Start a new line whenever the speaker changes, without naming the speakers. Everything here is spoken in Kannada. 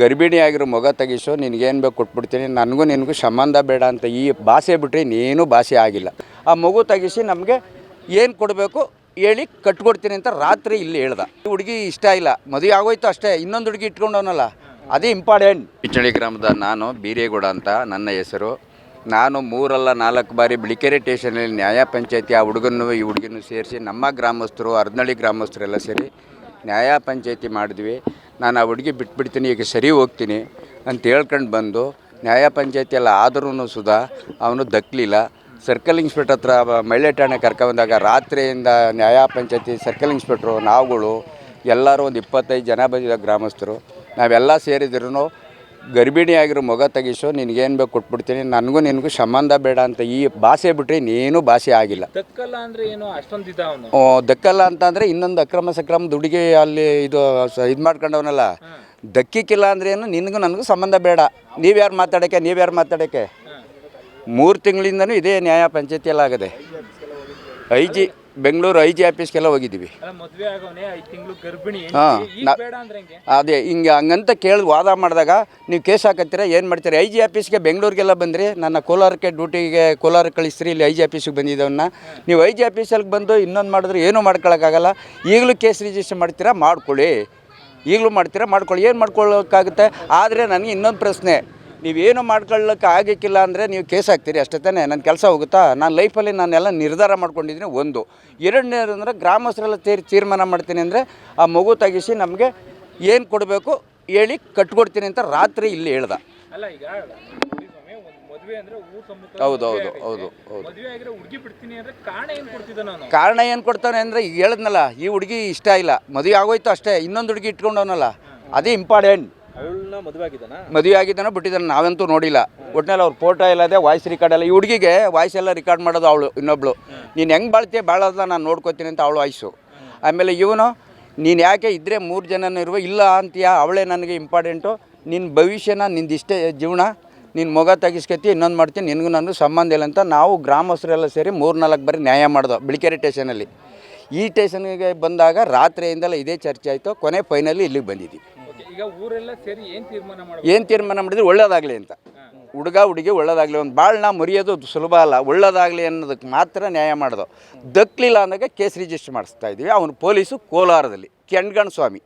ಗರ್ಭಿಣಿ ಆಗಿರೋ ಮಗ ತೆಗಿಸು, ನಿನಗೇನು ಬೇಕು ಕೊಟ್ಬಿಡ್ತೀನಿ, ನನಗೂ ನಿನಗೂ ಸಂಬಂಧ ಬೇಡ ಅಂತ ಈ ಭಾಷೆ ಬಿಟ್ಟರೆ ಇನ್ನೇನು ಭಾಷೆ ಆಗಿಲ್ಲ. ಆ ಮಗು ತೆಗಿಸಿ ನಮಗೆ ಏನು ಕೊಡಬೇಕು ಹೇಳಿ ಕಟ್ಕೊಡ್ತೀನಿ ಅಂತ ರಾತ್ರಿ ಇಲ್ಲಿ ಹೇಳ್ದ. ಈ ಹುಡುಗಿ ಇಷ್ಟ ಇಲ್ಲ, ಮದುವೆ ಆಗೋಯ್ತು ಅಷ್ಟೇ, ಇನ್ನೊಂದು ಹುಡುಗಿ ಇಟ್ಕೊಂಡವನಲ್ಲ, ಅದೇ ಇಂಪಾರ್ಟೆಂಟ್ ಪಿಚಳಿ ಗ್ರಾಮದ ನಾನು ಬೀರೇಗೌಡ ಅಂತ, ನನ್ನ ಹೆಸರು. ನಾನು ಮೂರಲ್ಲ ನಾಲ್ಕು ಬಾರಿ ಬಿಳಿಕೆರೆ ಸ್ಟೇಷನಲ್ಲಿ ನ್ಯಾಯ ಪಂಚಾಯತಿ, ಆ ಹುಡುಗನೂ ಈ ಹುಡುಗಿನೂ ಸೇರಿಸಿ ನಮ್ಮ ಗ್ರಾಮಸ್ಥರು ಅರ್ಧನಳ್ಳಿ ಗ್ರಾಮಸ್ಥರೆಲ್ಲ ಸೇರಿ ನ್ಯಾಯ ಪಂಚಾಯತಿ ಮಾಡಿದ್ವಿ. ನಾನು ಆ ಹುಡುಗಿ ಬಿಟ್ಬಿಡ್ತೀನಿ, ಈಗ ಸರಿ ಹೋಗ್ತೀನಿ ಅಂತ ಹೇಳ್ಕೊಂಡು ಬಂದು ನ್ಯಾಯ ಪಂಚಾಯತಿ ಎಲ್ಲ ಆದ್ರೂ ಸುಧಾ ಅವನು ದಕ್ಕಲಿಲ್ಲ ಸರ್ಕಲ್ ಇನ್ಸ್ಪೆಕ್ಟರ್ ಹತ್ರ ಮಹಿಳೆ ಠಾಣೆ ಕರ್ಕೊಂಬಂದಾಗ ರಾತ್ರಿಯಿಂದ ನ್ಯಾಯ ಪಂಚಾಯತಿ ಸರ್ಕಲ್ ಇನ್ಸ್ಪೆಕ್ಟ್ರು, ನಾವುಗಳು ಎಲ್ಲರೂ ಒಂದು ಇಪ್ಪತ್ತೈದು ಜನ ಬಂದಿದ್ದ ಗ್ರಾಮಸ್ಥರು. ನಾವೆಲ್ಲ ಸೇರಿದ್ರು ಗರ್ಭಿಣಿ ಆಗಿರೋ ಮಗ ತೆಗಿಸು ನಿನಗೇನು ಬೇಕು ಕೊಟ್ಬಿಡ್ತೀನಿ ನನಗೂ ನಿನಗೂ ಸಂಬಂಧ ಬೇಡ ಅಂತ ಈ ಭಾಷೆ ಬಿಟ್ಟರೆ ಇನ್ನೇನು ಭಾಷೆ ಆಗಿಲ್ಲ.
ದಕ್ಕಲ್ಲ ಅಂದ್ರೆ ಏನು? ಅಷ್ಟೊಂದು ಇದ್ದ ಅವನು?
ಓ, ದಕ್ಕಲ್ಲ ಅಂತಂದರೆ ಇನ್ನೊಂದು ಅಕ್ರಮ ಸಕ್ರಮ ದುಡಿಗೆ ಅಲ್ಲಿ ಇದು ಇದು ಮಾಡ್ಕೊಂಡವನಲ್ಲ? ದಕ್ಕಿಕ್ಕಿಲ್ಲ ಅಂದ್ರೆ ಏನು? ನಿನಗೂ ನನಗೂ ಸಂಬಂಧ ಬೇಡ. ನೀವ್ಯಾರು ಮಾತಾಡೋಕ್ಕೆ ನೀವ್ಯಾರು ಮಾತಾಡೋಕ್ಕೆ? ಮೂರು ತಿಂಗಳಿಂದನೂ ಇದೇ ನ್ಯಾಯ ಪಂಚಾಯತಿಯಲ್ಲಾಗದೆ. I G Bengaluru I G ಆಫೀಸ್ಗೆಲ್ಲ ಹೋಗಿದ್ದೀವಿ. ಹಾ, ಅದೇ ಹಿಂಗೆ ಹಂಗಂತ ಕೇಳಿ ವಾದ ಮಾಡಿದಾಗ ನೀವು ಕೇಸ್ ಹಾಕತ್ತೀರ ಏನು ಮಾಡ್ತೀರಿ? ಐ ಜಿ ಆಫೀಸ್ಗೆ ಬೆಂಗಳೂರಿಗೆಲ್ಲ ಬಂದ್ರಿ ನನ್ನ ಕೋಲಾರಕ್ಕೆ ಡ್ಯೂಟಿಗೆ ಕೋಲಾರ ಕಳಿಸ್ರಿ ಇಲ್ಲಿ ಐ ಜಿ ಆಫೀಸಿಗೆ ಬಂದಿದ್ದವನ್ನ. ನೀವು ಐ ಜಿ ಆಫೀಸಲ್ಲಿ ಬಂದು ಇನ್ನೊಂದು ಮಾಡಿದ್ರೆ ಏನೂ ಮಾಡ್ಕೊಳಕ್ಕಾಗಲ್ಲ. ಈಗಲೂ ಕೇಸ್ ರಿಜಿಸ್ಟರ್ ಮಾಡ್ತೀರಾ? ಮಾಡ್ಕೊಳ್ಳಿ. ಈಗಲೂ ಮಾಡ್ತೀರಾ? ಮಾಡ್ಕೊಳ್ಳಿ. ಏನು ಮಾಡ್ಕೊಳ್ಳೋಕ್ಕಾಗುತ್ತೆ ಆದರೆ ನನಗೆ ಇನ್ನೊಂದು ಪ್ರಶ್ನೆ. ನೀವೇನು ಮಾಡ್ಕೊಳ್ಳೋಕೆ ಆಗಕ್ಕಿಲ್ಲ ಅಂದರೆ ನೀವು ಕೇಸ್ ಹಾಕ್ತೀರಿ ಅಷ್ಟೇ ತಾನೇ? ನನ್ನ ಕೆಲಸ ಹೋಗುತ್ತಾ? ನಾನು ಲೈಫಲ್ಲಿ ನಾನೆಲ್ಲ ನಿರ್ಧಾರ ಮಾಡ್ಕೊಂಡಿದ್ದೀನಿ ಒಂದು. ಎರಡನೇದು ಅಂದರೆ ಗ್ರಾಮಸ್ಥರೆಲ್ಲ ತೀರ್ ತೀರ್ಮಾನ ಮಾಡ್ತೀನಿ ಅಂದರೆ ಆ ಮಗು ತೆಗಿಸಿ ನಮಗೆ ಏನು ಕೊಡಬೇಕು ಹೇಳಿ ಕಟ್ಕೊಡ್ತೀನಿ ಅಂತ ರಾತ್ರಿ ಇಲ್ಲಿ ಹೇಳ್ದ. ಹೌದು ಹೌದು ಹೌದು ಹೌದು.
ಮದ್ವೆ ಆಗಿರೋ ಹುಡುಗಿ ಬಿಡ್ತೀನಿ ಅಂದ್ರೆ ಕಾರಣ ಏನ್
ಕೊಡ್ತಾನೆ ಅಂದರೆ ಈಗ ಹೇಳಿದ್ನಲ್ಲ ಈ ಹುಡುಗಿ ಇಷ್ಟ ಇಲ್ಲ. ಮದುವೆ ಆಗೋಯ್ತು ಅಷ್ಟೇ ಇನ್ನೊಂದು ಹುಡುಗಿ ಇಟ್ಕೊಂಡವನಲ್ಲ. ಅದೇ ಇಂಪಾರ್ಟೆಂಟ್
ಮದುವೆ ಆಗಿದ್ದಾನ?
ಬಿಟ್ಟಿದ್ದಾನೆ ನಾವಂತೂ ನೋಡಿಲ್ಲ. ಒಟ್ಟಿನಲ್ಲಿ ಅವ್ರ ಫೋಟೋ ಇಲ್ಲದೆ ವಾಯ್ಸ್ ರಿಕಾರ್ಡ್ ಎಲ್ಲ. ಈ ಹುಡುಗಿಗೆ ವಾಯ್ಸ್ ಎಲ್ಲ ರಿಕಾರ್ಡ್ ಮಾಡೋದು ಅವಳು, ಇನ್ನೊಬ್ಳು. ನೀನು ಹೆಂಗೆ ಬಾಳ್ತೀಯ ಬಾಳೋದ ನಾನು ನೋಡ್ಕೋತೀನಿ ಅಂತ ಅವಳು ವಾಯ್ಸು ಆಮೇಲೆ ಇವನು, ನೀನು ಯಾಕೆ ಇದ್ದರೆ ಮೂರು ಜನನೂ ಇರುವ? ಇಲ್ಲ ಅಂತೀಯ, ಅವಳೇ ನನಗೆ ಇಂಪಾರ್ಟೆಂಟು ನಿನ್ನ ಭವಿಷ್ಯನ, ನಿಂದು ಇಷ್ಟೇ, ಜೀವನ ನಿನ್ನ ಮೊಗ ತೆಗಿಸ್ಕೊತಿ ಇನ್ನೊಂದು ಮಾಡ್ತೀನಿ ನಿನಗೂ ನಾನು ಸಂಬಂಧ ಇಲ್ಲ ಅಂತ ನಾವು ಗ್ರಾಮಸ್ಥರೆಲ್ಲ ಸೇರಿ ಮೂರು ನಾಲ್ಕು ಬಾರಿ ನ್ಯಾಯ ಮಾಡ್ದೋ, ಬಿಳಿಕೆರೆ ಸ್ಟೇಷನಲ್ಲಿ ಈ ಸ್ಟೇಷನ್ಗೆ ಬಂದಾಗ ರಾತ್ರಿಯಿಂದಲೇ ಇದೇ ಚರ್ಚೆ ಆಯಿತು. ಕೊನೆ ಫೈನಲಿ ಇಲ್ಲಿಗೆ ಬಂದಿದ್ದೀವಿ
ಈಗ ಊರೆಲ್ಲ ಸೇರಿ ಏನು ತೀರ್ಮಾನ
ಏನು ತೀರ್ಮಾನ ಮಾಡಿದ್ರೆ ಒಳ್ಳೇದಾಗಲಿ ಅಂತ. ಹುಡುಗ ಹುಡುಗಿ ಒಳ್ಳೇದಾಗಲಿ. ಒಂದು ಬಾಳ್ನ ಮುರಿಯೋದು ಸುಲಭ ಅಲ್ಲ. ಒಳ್ಳೇದಾಗಲಿ ಅನ್ನೋದಕ್ಕೆ ಮಾತ್ರ ನ್ಯಾಯ ಮಾಡೋದು. ದಕ್ಕಲಿಲ್ಲ ಅಂದಾಗ ಕೇಸ್ ರಿಜಿಸ್ಟರ್ ಮಾಡಿಸ್ತಾ ಇದ್ದೀವಿ. ಅವನು ಪೊಲೀಸು ಕೋಲಾರದಲ್ಲಿ. ಕೆಂಡ್ಗಣ ಸ್ವಾಮಿ